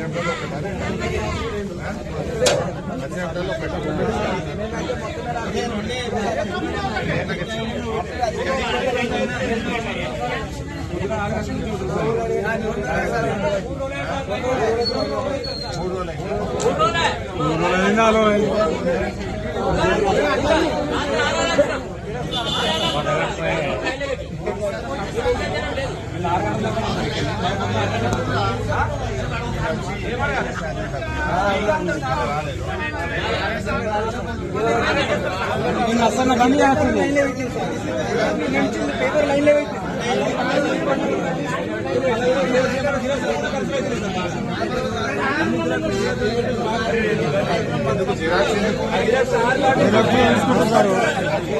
పద్దెనిమిదిలో ఒకటి పద్దెనిమిదిలో ఒకటి మూడు రోజులు నాలుగు అసలు బండి చేస్తుంది పేపర్ లైన్లో ఓటీపీ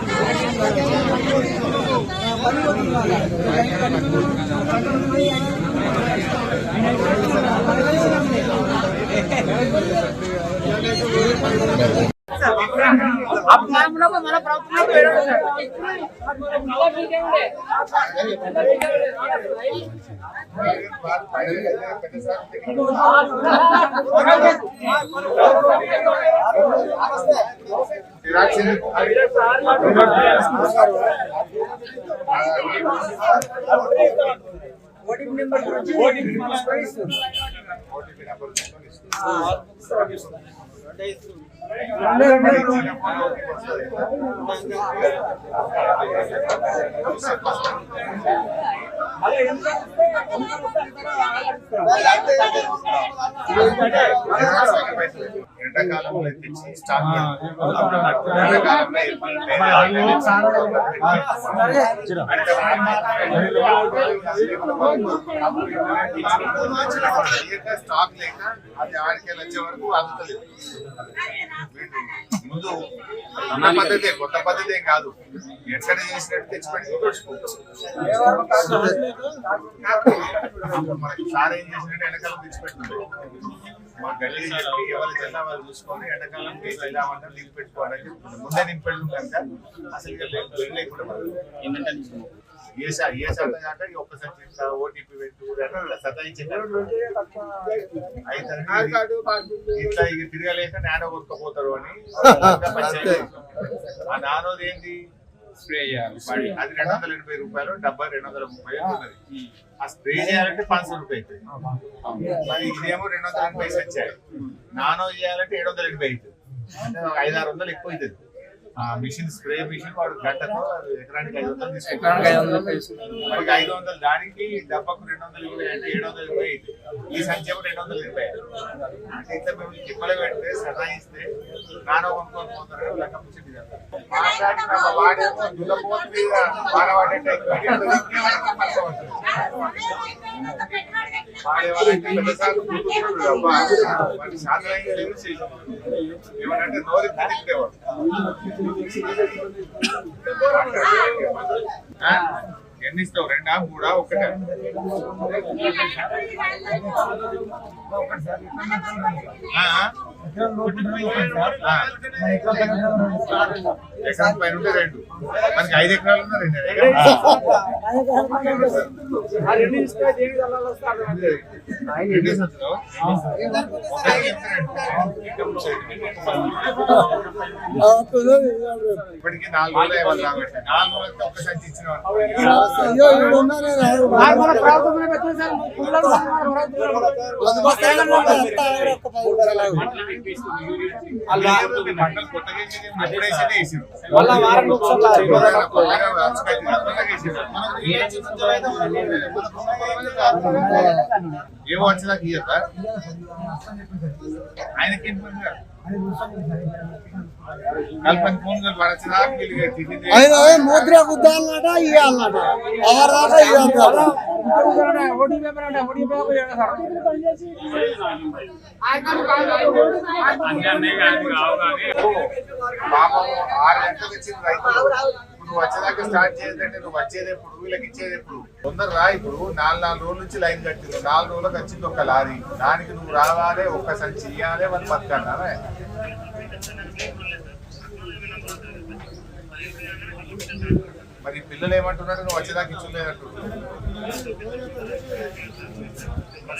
అవుతుంది మన ప్రభుత్వంలో ఓటీపీ నెంబర్ OTP ఎండాకాలంలో తెచ్చి స్టాక్ ఎండాకాలంలో స్టాక్ లేక అది ఆడికి వచ్చే వరకు అందుతలేదు ముందు ఉన్న పద్ధతే కొత్త పద్ధతే కాదు ఎక్కడ చేసినట్టు తెచ్చి పెట్టి తుడుచుకోవచ్చు మనకి సార్ ఏం చేసినట్టు ఎండాకాలం తెచ్చి పెట్టుకుంటే మా గల్లీ చెప్పి ఎవరు వాళ్ళు చూసుకొని ఎండాకాలం వెళ్ళామంటే లింక్ పెట్టుకోవాలని చెప్తుంది ముందే నింపి పెట్టుకుంటాం అసలు ఇక లే- వెళ్ళి లేకుండా మనం. ఏ సార్ ఏ సార్ కాక ఇక ఒక్కసారి చెప్తా ఓటీపీ పెట్టు ఇట్లా ఇక తిరగలేక నానో కొనుక్కపోతారు అని. ఆ నానోది ఏంటి? స్ప్రే చేయాలి. అది రెండు వందల ఎనభై రూపాయలు డబ్బా రెండు వందల ముప్పై ఉన్నది. ఆ స్ప్రే చేయాలంటే పాంచ్ రూపాయలు మరి ఇదేమో రెండు వందల ఎనభై వచ్చాయి. నానో చేయాలంటే ఏడు వందల ఎనభై అవుతుంది అంటే ఐదు ఆరు వందలు ఎక్కువ అవుతుంది. ఆ మిషన్ స్ప్రే మిషన్ వాడు గంటకు ఎకరానికి ఐదు వందలు ఐదు తీసుకుంటాడు. ఐదు వందలు దానికి డబ్బాకు రెండు వందలు ఇరవై అంటే ఏడు వందల ఇరవై అవుతుంది ఈ సంఖ్య రెండు వందల ఇరవై అంటే ఇంత మేము టిప్పలు పెడితే సతాయిస్తే నానో కొనుక్కొని పోతారు లెక్క ముచ్చటి నోరు తిరిగితేవాడు ఎన్ని ఇస్తావు రెండా మూడా ఒకటే ఆ? ఎకరం పైన ఉంటే రెండు మనకి ఐదు ఎకరాలు ఉన్నా రెండు ఇప్పటికి నాలుగు రోజులు అయ్యాలి కాబట్టి నాలుగు రోజులకి ఒక్క సంచి ఇచ్చిన మన ప్రభుత్వమే పెట్టింది సార్, పిల్లలు మళ్ళా ఒకసారి ఏమో ఆయనకి ఆయన ముద్ర గుద్దాలన్నట ఇవ్వాలన్నట ఎవరాక ఇవ్వాలి ఓటీ నువ్వు వచ్చేదాకా స్టార్ట్ చేయదంటే నువ్వు వచ్చేది ఎప్పుడు వీళ్ళకి ఇచ్చేది ఎప్పుడు తొందరగా రా ఇప్పుడు నాలుగు నాలుగు రోజుల నుంచి లైన్ కట్టింది నాలుగు రోజులకు వచ్చింది ఒక లారీ దానికి నువ్వు రావాలి ఒక్క సంచి ఇయ్యాలి వాళ్ళు బతకన్నావే మరి పిల్లలు ఏమంటున్నారు? నువ్వు వచ్చేదాకా ఇచ్చలేదంటు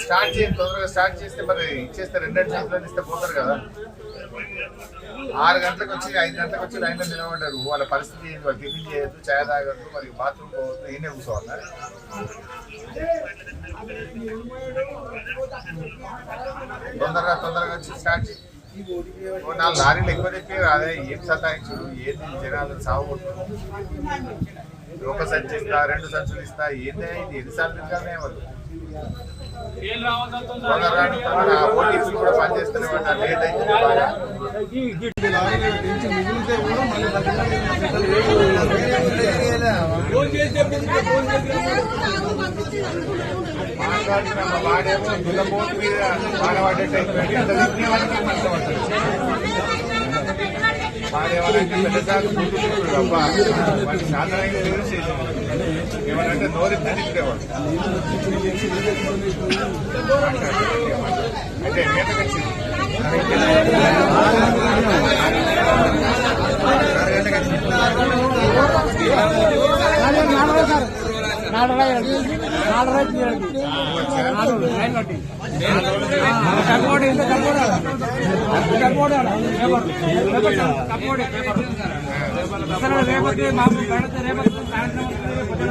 స్టార్ట్ చేయండి తొందరగా స్టార్ట్ చేస్తే మరి ఇచ్చేస్తే రెండు రెండు ఇస్తే పోతారు కదా. ఆరు గంటలకు వచ్చి ఐదు గంటలకు వచ్చి లైన్లో నిలబడ్డారు. వాళ్ళ పరిస్థితి ఏంటి? వాళ్ళు టిఫిన్ చేయొద్దు చాయ్ తాగద్దు మరి బాత్రూమ్ పోవద్దు ఈయనే కూర్చోవాలి? తొందరగా తొందరగా వచ్చి స్టార్ట్ చేయండి నాలుగు లారీలు ఎక్కువ తెప్పి అదే ఏం సతాయించుడు ఏది? జనాలు సాగు ఒక సంచి ఇస్తా రెండు సంచులు ఇస్తా ఏందే? ఇది ఎన్నిసార్లు తిరగానే వాళ్ళు. ఓటీపీలు కూడా పనిచేస్తూనే ఉంటారు లేట్ అయితే బాగా. వాడేమో దున్నపోతు మీద వాడబడ్డట్టు అయిపోయాడు ఎంత తిప్పినా వాళ్ళకి మంచిగా పడుతుంది వాడేవాళ్ళంటే పెద్దసార్లు గుర్తుకుంటాడు అబ్బా వాడిని సాధారణంగా ఏమనంటే నోరు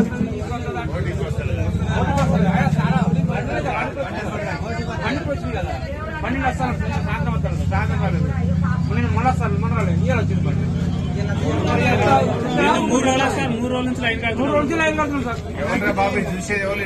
వస్తుంది, తీసుకొస్తుందా? ఓటీపీ వస్తుంది బండి వస్తుంది. ఆయన చాలా బండి అయితే బండి బండికి వచ్చింది కదా బండి వస్తాను సాయంత్రం వస్తాను సాయంత్రం రాలేదు నేను మళ్ళీ వస్తాను మన రాలేదు ఇవాళ వచ్చింది బండి మూడు రోజులు సార్ మూడు రోజుల నుంచి లైన్ మూడు రోజుల లైన్ కడుతున్నాం సార్ బాబు చూసేది ఎవరు